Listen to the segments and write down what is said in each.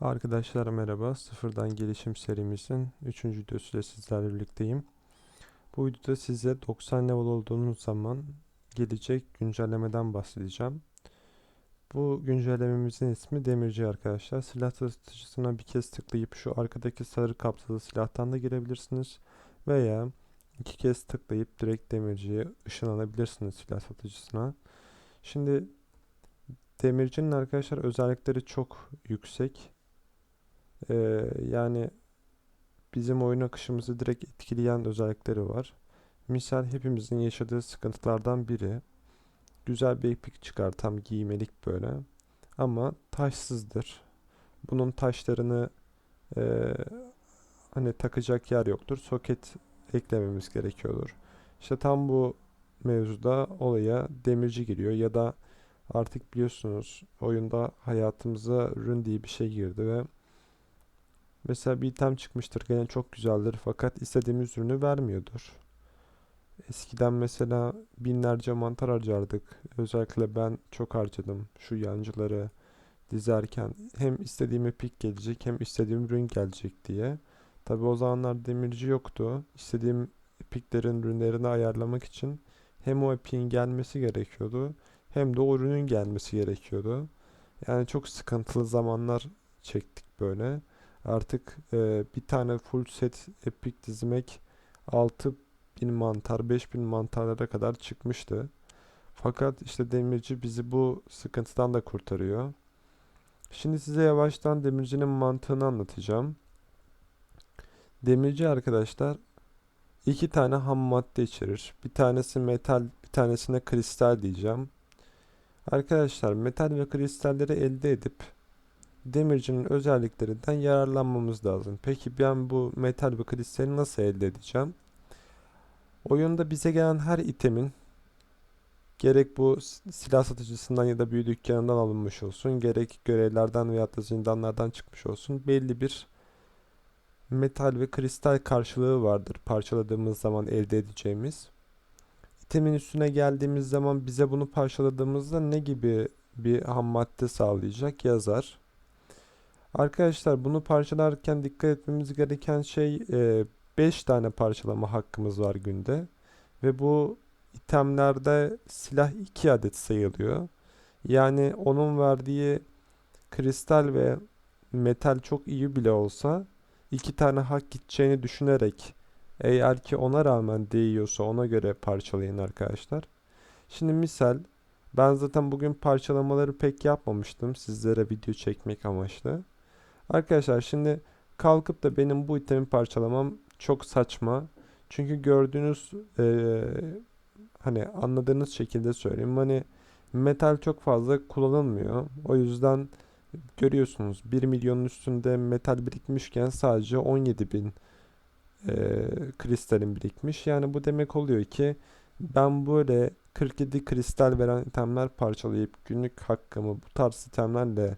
Arkadaşlar merhaba. Sıfırdan gelişim serimizin 3. videosuyla sizlerle birlikteyim. Bu videoda size 90 level olduğunuz zaman gelecek güncellemeden bahsedeceğim. Bu güncellememizin ismi demirci arkadaşlar. Silah satıcısına bir kez tıklayıp şu arkadaki sarı kapsalı silahtan da girebilirsiniz. Veya iki kez tıklayıp direkt demirciye ışınlanabilirsiniz silah satıcısına. Şimdi demircinin arkadaşlar özellikleri çok yüksek. Ee, yani bizim oyun akışımızı direkt etkileyen özellikleri var. Misal hepimizin yaşadığı sıkıntılardan biri. Güzel bir iplik çıkar tam giymelik böyle. Ama taşsızdır. Bunun taşlarını e, hani takacak yer yoktur. Soket eklememiz gerekiyordur. İşte tam bu mevzuda olaya demirci giriyor ya da artık biliyorsunuz oyunda hayatımıza rün diye bir şey girdi ve Mesela bir item çıkmıştır gene çok güzeldir fakat istediğimiz ürünü vermiyordur. Eskiden mesela binlerce mantar harcardık. Özellikle ben çok harcadım şu yancıları dizerken. Hem istediğim epik gelecek hem istediğim ürün gelecek diye. Tabi o zamanlar demirci yoktu. İstediğim epiklerin ürünlerini ayarlamak için hem o epiğin gelmesi gerekiyordu hem de o ürünün gelmesi gerekiyordu. Yani çok sıkıntılı zamanlar çektik böyle. Artık e, bir tane full set epic dizmek 6000 mantar 5000 mantarlara kadar çıkmıştı. Fakat işte demirci bizi bu sıkıntıdan da kurtarıyor. Şimdi size yavaştan demircinin mantığını anlatacağım. Demirci arkadaşlar iki tane ham madde içerir. Bir tanesi metal, bir tanesine kristal diyeceğim. Arkadaşlar metal ve kristalleri elde edip demircinin özelliklerinden yararlanmamız lazım. Peki ben bu metal ve kristali nasıl elde edeceğim? Oyunda bize gelen her itemin gerek bu silah satıcısından ya da büyü dükkanından alınmış olsun, gerek görevlerden veya da zindanlardan çıkmış olsun belli bir metal ve kristal karşılığı vardır parçaladığımız zaman elde edeceğimiz. İtemin üstüne geldiğimiz zaman bize bunu parçaladığımızda ne gibi bir ham madde sağlayacak yazar. Arkadaşlar bunu parçalarken dikkat etmemiz gereken şey 5 e, tane parçalama hakkımız var günde. Ve bu itemlerde silah 2 adet sayılıyor. Yani onun verdiği kristal ve metal çok iyi bile olsa iki tane hak gideceğini düşünerek eğer ki ona rağmen değiyorsa ona göre parçalayın arkadaşlar. Şimdi misal ben zaten bugün parçalamaları pek yapmamıştım sizlere video çekmek amaçlı. Arkadaşlar şimdi kalkıp da benim bu itemi parçalamam çok saçma. Çünkü gördüğünüz e, hani anladığınız şekilde söyleyeyim. Hani metal çok fazla kullanılmıyor. O yüzden görüyorsunuz 1 milyonun üstünde metal birikmişken sadece 17 bin e, kristalin birikmiş. Yani bu demek oluyor ki ben böyle 47 kristal veren itemler parçalayıp günlük hakkımı bu tarz itemlerle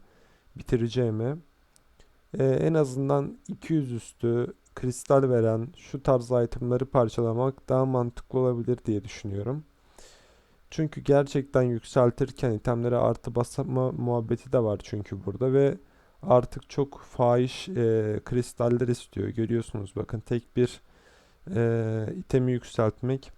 bitireceğime e, en azından 200 üstü kristal veren şu tarz itemları parçalamak daha mantıklı olabilir diye düşünüyorum. Çünkü gerçekten yükseltirken itemlere artı basma muhabbeti de var çünkü burada ve artık çok fahiş e, kristaller istiyor. Görüyorsunuz bakın tek bir e, itemi yükseltmek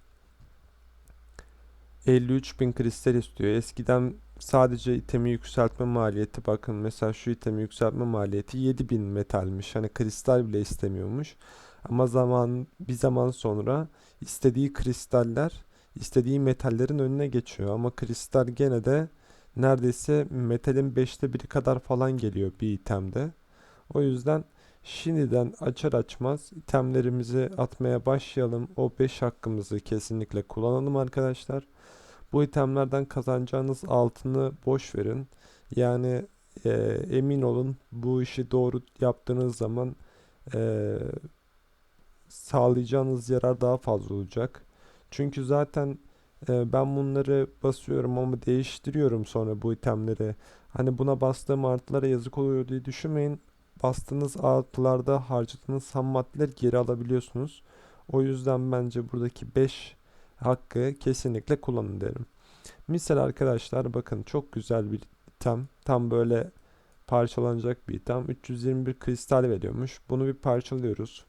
53.000 kristal istiyor. Eskiden sadece itemi yükseltme maliyeti bakın mesela şu itemi yükseltme maliyeti 7000 metalmiş. Hani kristal bile istemiyormuş. Ama zaman bir zaman sonra istediği kristaller istediği metallerin önüne geçiyor. Ama kristal gene de neredeyse metalin 5'te 1'i kadar falan geliyor bir itemde. O yüzden şimdiden açar açmaz itemlerimizi atmaya başlayalım. O 5 hakkımızı kesinlikle kullanalım arkadaşlar. Bu itemlerden kazanacağınız altını boş verin. Yani e, emin olun bu işi doğru yaptığınız zaman e, sağlayacağınız yarar daha fazla olacak. Çünkü zaten e, ben bunları basıyorum ama değiştiriyorum sonra bu itemleri. Hani buna bastığım artılara yazık oluyor diye düşünmeyin. Bastığınız artılarda harcadığınız ham maddeler geri alabiliyorsunuz. O yüzden bence buradaki 5 hakkı kesinlikle kullanın derim. Misal arkadaşlar bakın çok güzel bir item. Tam böyle parçalanacak bir item. 321 kristal veriyormuş. Bunu bir parçalıyoruz.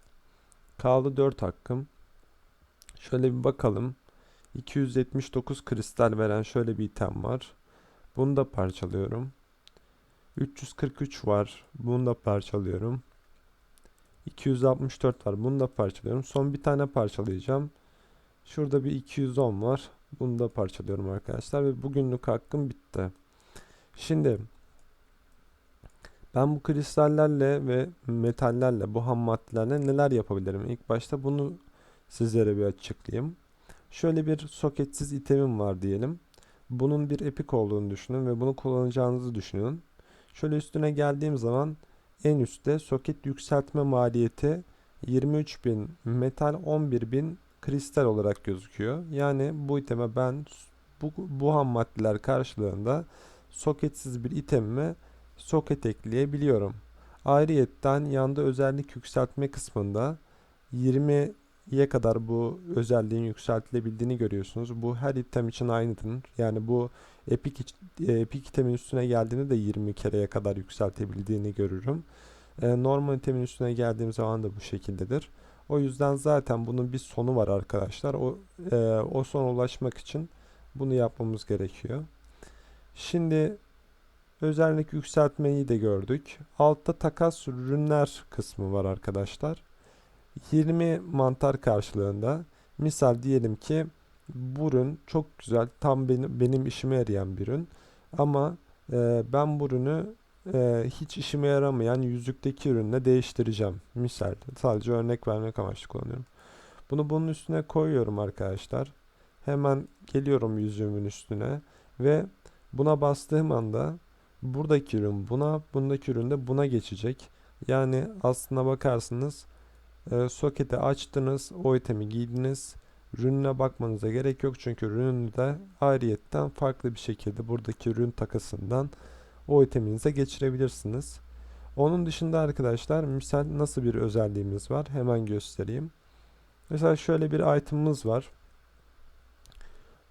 Kaldı 4 hakkım. Şöyle bir bakalım. 279 kristal veren şöyle bir item var. Bunu da parçalıyorum. 343 var. Bunu da parçalıyorum. 264 var. Bunu da parçalıyorum. Son bir tane parçalayacağım. Şurada bir 210 var. Bunu da parçalıyorum arkadaşlar ve bugünlük hakkım bitti. Şimdi ben bu kristallerle ve metallerle, bu ham maddelerle neler yapabilirim? İlk başta bunu sizlere bir açıklayayım. Şöyle bir soketsiz itemim var diyelim. Bunun bir epik olduğunu düşünün ve bunu kullanacağınızı düşünün. Şöyle üstüne geldiğim zaman en üstte soket yükseltme maliyeti 23.000 metal 11.000 kristal olarak gözüküyor. Yani bu iteme ben bu, bu ham maddeler karşılığında soketsiz bir itemime soket ekleyebiliyorum. Ayrıyetten yanda özellik yükseltme kısmında 20'ye kadar bu özelliğin yükseltilebildiğini görüyorsunuz. Bu her item için aynıdır. Yani bu epic, epic itemin üstüne geldiğinde de 20 kereye kadar yükseltebildiğini görürüm. E, normal itemin üstüne geldiğim zaman da bu şekildedir. O yüzden zaten bunun bir sonu var arkadaşlar. O, e, o sona ulaşmak için bunu yapmamız gerekiyor. Şimdi özellik yükseltmeyi de gördük. Altta takas ürünler kısmı var arkadaşlar. 20 mantar karşılığında misal diyelim ki bu ürün çok güzel tam benim, benim işime yarayan bir ürün ama e, ben bu ürünü e, hiç işime yaramayan yüzükteki ürünle değiştireceğim. Misal sadece örnek vermek amaçlı kullanıyorum. Bunu bunun üstüne koyuyorum arkadaşlar. Hemen geliyorum yüzüğümün üstüne ve buna bastığım anda buradaki ürün buna, bundaki ürün de buna geçecek. Yani aslına bakarsınız e, soketi açtınız, o itemi giydiniz. Ürününe bakmanıza gerek yok çünkü ürünü de ayrıyetten farklı bir şekilde buradaki ürün takasından o iteminize geçirebilirsiniz. Onun dışında arkadaşlar misal nasıl bir özelliğimiz var hemen göstereyim. Mesela şöyle bir itemimiz var.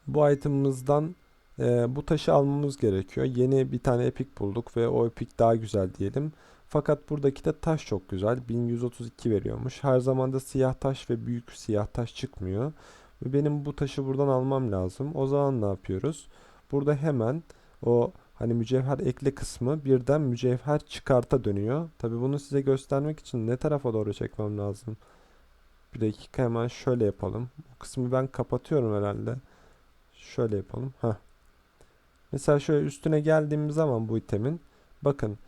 Bu itemimizden e, bu taşı almamız gerekiyor. Yeni bir tane epik bulduk ve o epik daha güzel diyelim. Fakat buradaki de taş çok güzel. 1132 veriyormuş. Her zaman da siyah taş ve büyük siyah taş çıkmıyor. Benim bu taşı buradan almam lazım. O zaman ne yapıyoruz? Burada hemen o hani mücevher ekle kısmı birden mücevher çıkarta dönüyor. Tabi bunu size göstermek için ne tarafa doğru çekmem lazım? Bir dakika hemen şöyle yapalım. Bu kısmı ben kapatıyorum herhalde. Şöyle yapalım. Heh. Mesela şöyle üstüne geldiğimiz zaman bu itemin bakın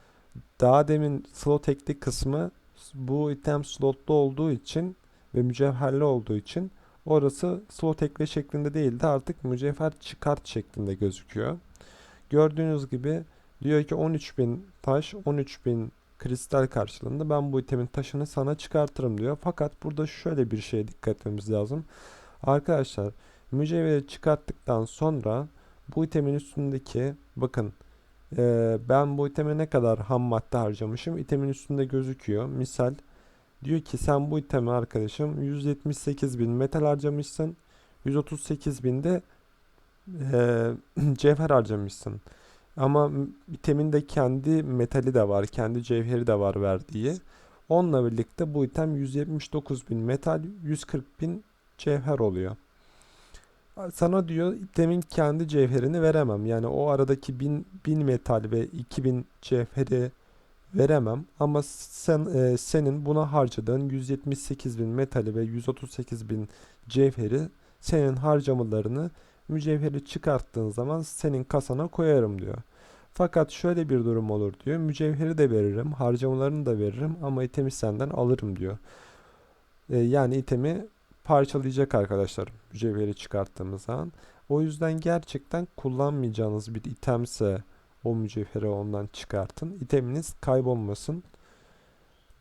daha demin slot ekli kısmı bu item slotlu olduğu için ve mücevherli olduğu için orası slot ekle şeklinde değil de artık mücevher çıkart şeklinde gözüküyor. Gördüğünüz gibi diyor ki 13.000 taş 13.000 kristal karşılığında ben bu itemin taşını sana çıkartırım diyor. Fakat burada şöyle bir şeye dikkat etmemiz lazım. Arkadaşlar mücevheri çıkarttıktan sonra bu itemin üstündeki bakın e, ben bu iteme ne kadar ham madde harcamışım itemin üstünde gözüküyor. Misal diyor ki sen bu iteme arkadaşım 178 bin metal harcamışsın. 138 bin de e, cevher harcamışsın. Ama itemin de kendi metali de var, kendi cevheri de var verdiği. Onunla birlikte bu item 179 bin metal, 140 bin cevher oluyor. Sana diyor itemin kendi cevherini veremem. Yani o aradaki 1000, 1000 metal ve 2000 cevheri veremem. Ama sen e, senin buna harcadığın 178 bin metali ve 138 bin cevheri senin harcamalarını mücevheri çıkarttığın zaman senin kasana koyarım diyor. Fakat şöyle bir durum olur diyor. Mücevheri de veririm, harcamalarını da veririm ama itemi senden alırım diyor. E, yani itemi parçalayacak arkadaşlar mücevheri çıkarttığımız zaman. O yüzden gerçekten kullanmayacağınız bir itemse o mücevheri ondan çıkartın. İteminiz kaybolmasın.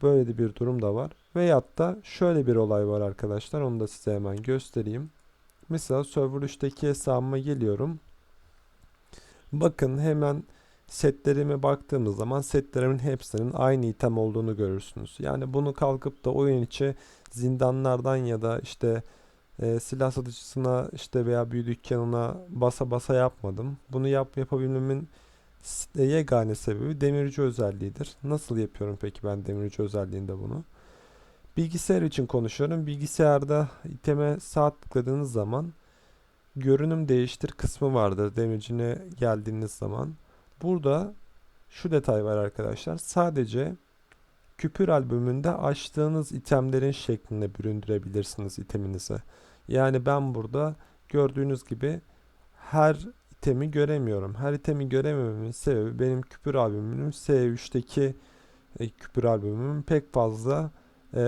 Böyle de bir durum da var. Veyahut da şöyle bir olay var arkadaşlar. Onu da size hemen göstereyim. Mesela server 3'teki hesabıma geliyorum. Bakın hemen setlerime baktığımız zaman setlerimin hepsinin aynı item olduğunu görürsünüz. Yani bunu kalkıp da oyun içi zindanlardan ya da işte e, silah satıcısına işte veya büyü dükkanına basa basa yapmadım. Bunu yap yapabilmemin Yegane sebebi demirci özelliğidir. Nasıl yapıyorum peki ben demirci özelliğinde bunu? Bilgisayar için konuşuyorum. Bilgisayarda iteme sağ tıkladığınız zaman görünüm değiştir kısmı vardır demircine geldiğiniz zaman. Burada şu detay var arkadaşlar. Sadece küpür albümünde açtığınız itemlerin şeklinde büründürebilirsiniz iteminizi. Yani ben burada gördüğünüz gibi her itemi göremiyorum. Her itemi göremememin sebebi benim küpür albümümün S3'teki e, küpür albümümün pek fazla e,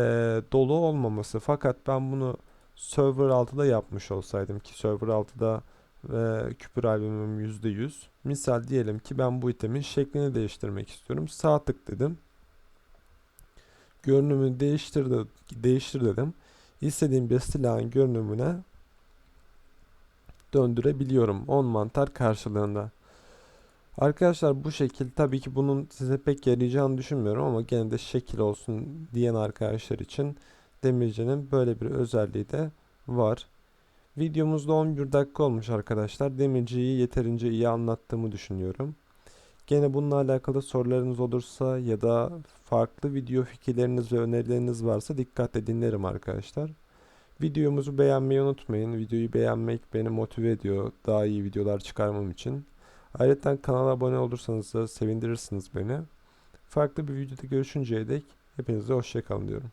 dolu olmaması. Fakat ben bunu server 6'da yapmış olsaydım ki server 6'da e, küpür albümüm %100. Misal diyelim ki ben bu itemin şeklini değiştirmek istiyorum. Sağ tık dedim. Görünümü değiştir, de, değiştir dedim. İstediğim bir silahın görünümüne döndürebiliyorum 10 mantar karşılığında. Arkadaşlar bu şekil tabii ki bunun size pek yarayacağını düşünmüyorum ama gene de şekil olsun diyen arkadaşlar için demircinin böyle bir özelliği de var. Videomuzda 11 dakika olmuş arkadaşlar. Demirciyi yeterince iyi anlattığımı düşünüyorum. Gene bununla alakalı sorularınız olursa ya da farklı video fikirleriniz ve önerileriniz varsa dikkatle dinlerim arkadaşlar. Videomuzu beğenmeyi unutmayın. Videoyu beğenmek beni motive ediyor daha iyi videolar çıkarmam için. Ayrıca kanala abone olursanız da sevindirirsiniz beni. Farklı bir videoda görüşünceye dek hepinize hoşçakalın diyorum.